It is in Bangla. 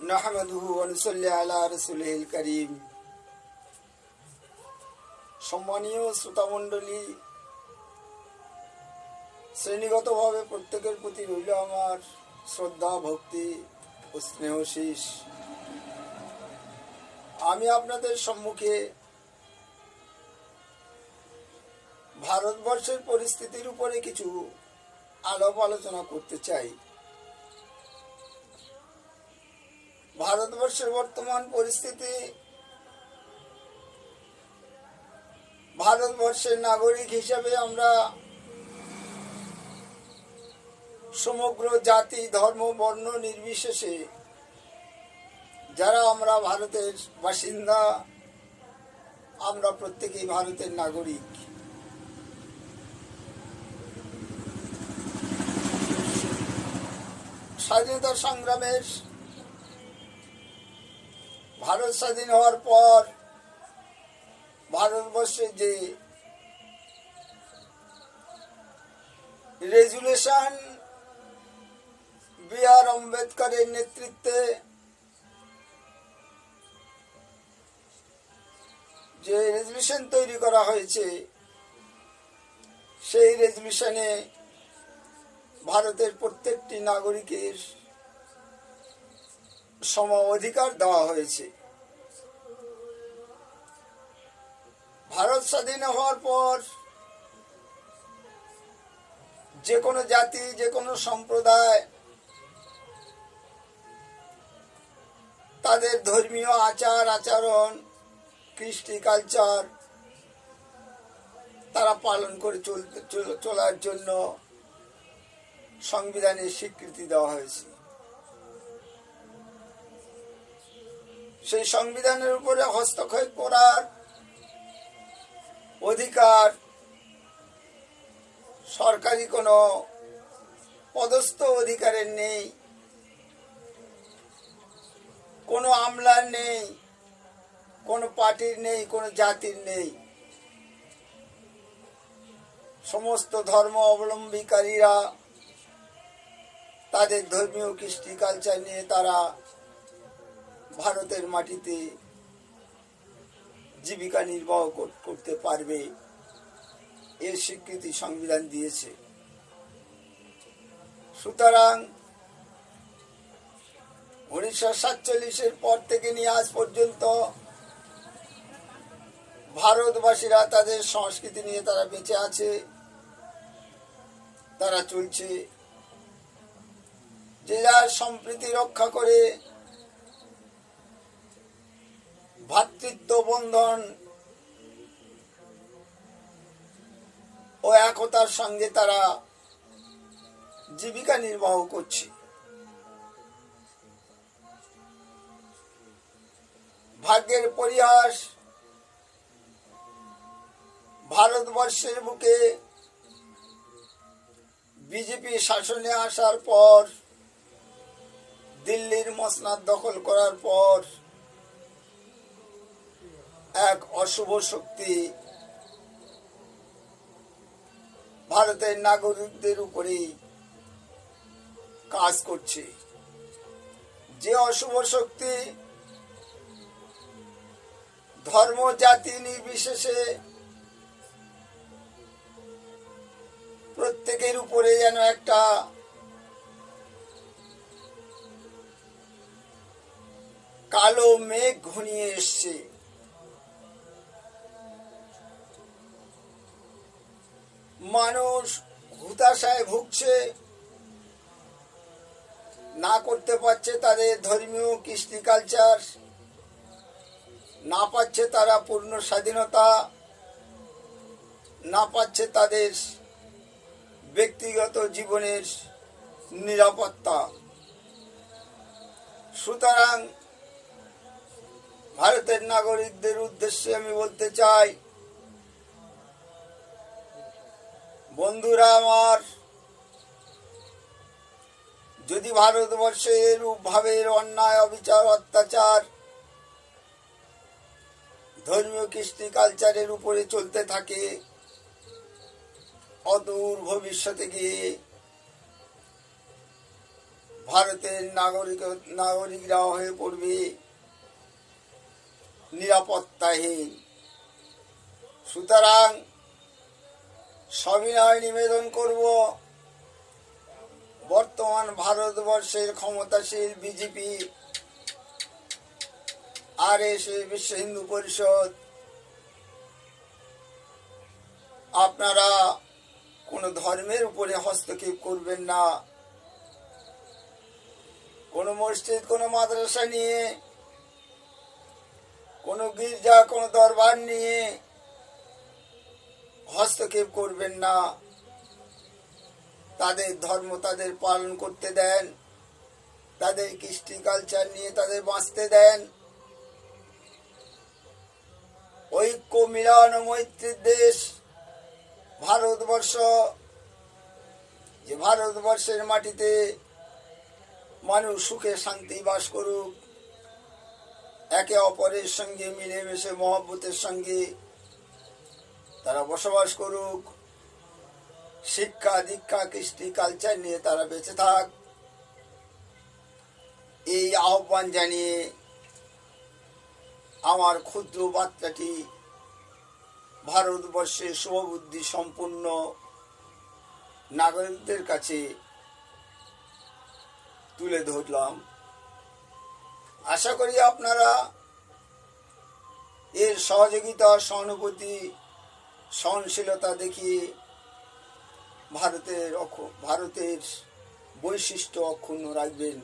নাহমাদুহু ওয়া নুসাল্লি আলা কারীম। সম্মানীয় শ্রোতামণ্ডলী, শ্রেণীগতভাবে প্রত্যেকের প্রতি রইল আমার শ্রদ্ধা, ভক্তি ও স্নেহশীষ আমি আপনাদের সম্মুখে ভারতবর্ষের পরিস্থিতির উপরে কিছু আলাপ আলোচনা করতে চাই। ভারতবর্ষের বর্তমান পরিস্থিতি, ভারতবর্ষের নাগরিক হিসাবে আমরা সমগ্র জাতি, ধর্ম, বর্ণ নির্বিশেষে যারা আমরা ভারতের বাসিন্দা, আমরা প্রত্যেকেই ভারতের নাগরিক। স্বাধীনতা সংগ্রামের ভারত স্বাধীন হওয়ার পর ভারতবর্ষে যে রেজুলেশন, বি আর আম্বেদকরের নেতৃত্বে যে রেজলিউশন তৈরি করা হয়েছে, সেই রেজলিউশনে ভারতের প্রত্যেকটি নাগরিকের সম অধিকার দেওয়া হয়েছে। স্বাধীন হওয়ার পর যে কোনো জাতি, যে কোনো সম্প্রদায় তাদের ধর্মীয় আচার, আচরণ, কৃষ্টি কালচার তারা পালন করে চলতে চল- চলার জন্য সংবিধানের স্বীকৃতি দেওয়া হয়েছে। সেই সংবিধানের উপরে হস্তক্ষেপ করার অধিকার, সরকারি কোনো পদস্থ অধিকারের নেই, কোনো আমলার নেই, কোনো পার্টির নেই, কোনো জাতির নেই। সমস্ত ধর্ম অবলম্বীকারীরা তাদের ধর্মীয় কৃষ্টি কালচার নিয়ে তারা ভারতের মাটিতে জীবিকা নির্বাহ করতে পারবে এর স্বীকৃতি সংবিধান দিয়েছে। সুতরাং উনিশশো সাতচল্লিশের পর থেকে নিয়ে আজ পর্যন্ত ভারতবাসীরা তাদের সংস্কৃতি নিয়ে তারা বেঁচে আছে, তারা চলছে। যে যার সম্প্রীতি রক্ষা করে ভ্রাতৃত্ব বন্ধন ও একতার সঙ্গে তারা জীবিকা নির্বাহ করছে। ভাগ্যের পরিহাস ভারতবর্ষের বুকে বিজেপি শাসনে আসার পর, দিল্লির মসনাদ দখল করার পর এক অশুভ শক্তি ভারতের নাগরিকদের উপরেই কাজ করছে। যে অশুভ শক্তি ধর্ম, জাতি নির্বিশেষে প্রত্যেকের উপরে যেন একটা কালো মেঘ ঘনিয়ে এসছে। মানুষ হুতাশায় ভুগছে, না করতে পারছে তাদের ধর্মীয় কৃষ্টি কালচার না পাচ্ছে তারা পূর্ণ স্বাধীনতা, না পাচ্ছে তাদের ব্যক্তিগত জীবনের নিরাপত্তা। সুতরাং ভারতের নাগরিকদের উদ্দেশ্যে আমি বলতে চাই বন্ধুরা আমার, যদি ভারতবর্ষে রূপভাবে অন্যায়, অবিচার, অত্যাচার, ধর্মীয় কৃষ্টি কালচারের উপরে চলতে থাকে, অদূর ভবিষ্যতে গিয়ে ভারতের নাগরিক নাগরিকরা হয়ে পড়বে নিরাপত্তাহীন। সুতরাং সবিনয় নিবেদন করব। বর্তমান ভারতবর্ষের ক্ষমতাশীল বিজেপি আর এস বিশ্ব হিন্দু পরিষদ। আপনারা কোনো ধর্মের উপরে হস্তক্ষেপ করবেন না। কোনো মসজিদ, কোনো মাদ্রাসা নিয়ে, কোনো গির্জা, কোনো দরবার নিয়ে হস্তক্ষেপ করবেন না। তাদের ধর্ম তাদের পালন করতে দেন। তাদের কৃষ্টি কালচার নিয়ে তাদের বাঁচতে দেন। ঐক্য, মিলন মৈত্রীর দেশ, ভারতবর্ষ। যে ভারতবর্ষের মাটিতে মানুষ সুখে শান্তি বাস করুক, একে অপরের সঙ্গে মিলেমিশে, মহব্বতের সঙ্গে তারা বসবাস করুক। শিক্ষা, দীক্ষা, কৃষ্টি কালচার নিয়ে তারা বেঁচে থাক। এই আহ্বান জানিয়ে আমার ক্ষুদ্র বার্তাটি ভারতবর্ষের শুভবুদ্ধি সম্পূর্ণ নাগরিকদের কাছে তুলে ধরলাম। আশা করি আপনারা এর সহযোগিতা, সহানুভূতি সহনশীলতা দেখিয়ে ভারতের ভারতের বৈশিষ্ট্য অক্ষুণ্ণ রাখবেন